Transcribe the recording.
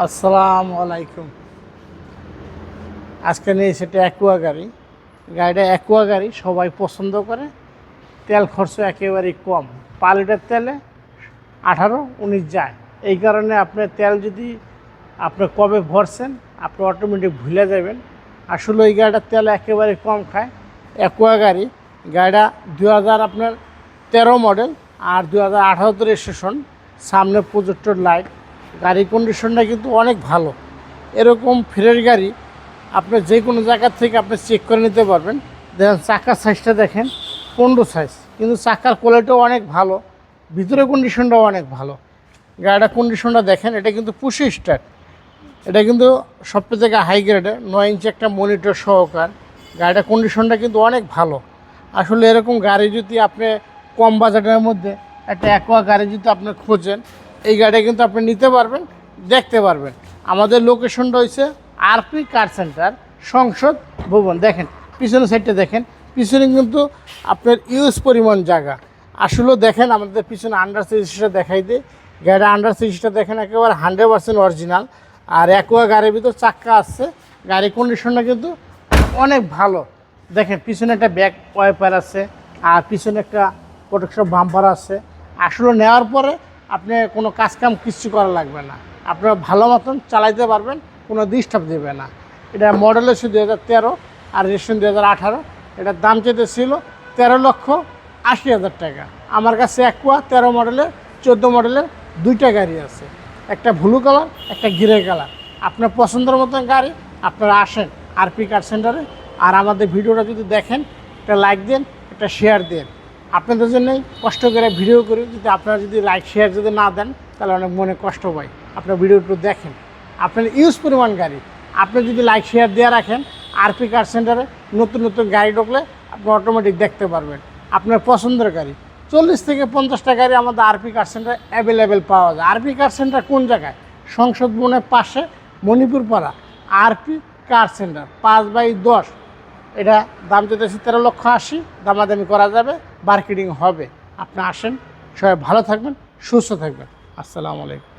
আসসালামু আলাইকুম। আজকে নিয়ে সেটা অ্যাকুয়া গাড়ি। গাড়িটা অ্যাকুয়া গাড়ি, সবাই পছন্দ করে। তেল খরচ একেবারেই কম। পাঁচ লিটার তেলে আঠারো, উনিশ যায়। এই কারণে আপনার তেল যদি আপনি কবে ভরছেন, আপনি অটোমেটিক ভুলে যাবেন। আসলে ওই গাড়িটার তেল একেবারে কম খায়। অ্যাকুয়া গাড়ি, গাড়িটা দু হাজার আপনার তেরো মডেল আর দু হাজার আঠারোতে রেজিস্ট্রেশন সামনে প্রজেক্টর লাইট গাড়ির কন্ডিশনটা কিন্তু অনেক ভালো। এরকম ফ্রেশ গাড়ি আপনি যে কোনো জায়গা থেকে আপনি চেক করে নিতে পারবেন। দেখেন চাকার সাইজটা দেখেন, পনেরো সাইজ কিন্তু চাকার কোয়ালিটিও অনেক ভালো ভিতরে কন্ডিশনটাও অনেক ভালো। গাড়িটার কন্ডিশনটা দেখেন, এটা কিন্তু পুশি স্টার্ট এটা কিন্তু সবচেয়ে থেকে হাই গ্রেডের নয় ইঞ্চি একটা মনিটর সহকার। গাড়িটার কন্ডিশনটা কিন্তু অনেক ভালো। আসলে এরকম গাড়ি যদি আপনি কম বাজেটের মধ্যে একটা অ্যাকোয়া গাড়ি যদি আপনি খোঁজেন এই গাড়িটা কিন্তু আপনি নিতে পারবেন, দেখতে পারবেন। আমাদের লোকেশনটা হচ্ছে আরপি কার সেন্টার সংসদ ভবন। দেখেন, পিছনের সাইডটা দেখেন। পিছনে কিন্তু আপনার ইউজ পরিমাণ জায়গা। আসলেও দেখেন, আমাদের পিছনে আন্ডার সিরিজটা দেখাই দিই। গাড়িটা আন্ডার সিরিজটা দেখেন, একেবারে হান্ড্রেড পার্সেন্ট অরিজিনাল আর অ্যাকোয়া গাড়ির ভিতর চাক্কা আসছে গাড়ির কন্ডিশনটা কিন্তু অনেক ভালো। দেখেন, পিছনে একটা ব্যাক ওয়াইপার আছে, আর পিছনে একটা প্রোটেকশন বাম্পার আছে। আসলে নেওয়ার পরে আপনি কোনো কাজকাম কিচ্ছু করা লাগবে না। আপনারা ভালো মতন চালাইতে পারবেন, কোনো ডিস্টার্ব দেবে না। এটা মডেল হচ্ছে দু হাজার তেরো আর রেজিস্ট্রেশন দু হাজার আঠারো। এটার দাম চেতে ছিল তেরো লক্ষ আশি হাজার টাকা। আমার কাছে অ্যাকুয়া তেরো মডেলের চোদ্দ মডেলের দুইটা গাড়ি আছে। একটা ব্লু কালার একটা গ্রে কালার আপনার পছন্দের মতন গাড়ি, আপনারা আসেন আরপি কার সেন্টারে আর আমাদের ভিডিওটা যদি দেখেন, একটা লাইক দেন, একটা শেয়ার দেন। আপনাদের জন্যই কষ্ট করে ভিডিও করি। যদি আপনারা যদি লাইক শেয়ার যদি না দেন, তাহলে অনেক মনে কষ্ট পায় আপনার ভিডিও একটু দেখেন। আপনার ইউজ পরিমাণ গাড়ি। আপনি যদি লাইক শেয়ার দিয়ে রাখেন আরপি কার সেন্টারে নতুন নতুন গাড়ি ঢুকলে আপনি অটোমেটিক দেখতে পারবেন। আপনার পছন্দের গাড়ি। চল্লিশ থেকে পঞ্চাশটা গাড়ি আমাদের আরপি কার সেন্টার অ্যাভেলেবেল পাওয়া যায়। আরপি কার সেন্টার কোন জায়গায়? সংসদ বনের পাশে মণিপুর পাড়া। আরপি কার সেন্টার পাঁচ বাই দশ। এটা দাম চলতেছে তেরো লক্ষ আশি, দামাদামি করা যাবে মার্কেটিং হবে। আপনি আসেন, সবাই ভালো থাকবেন, সুস্থ থাকবেন। আসসালামু আলাইকুম।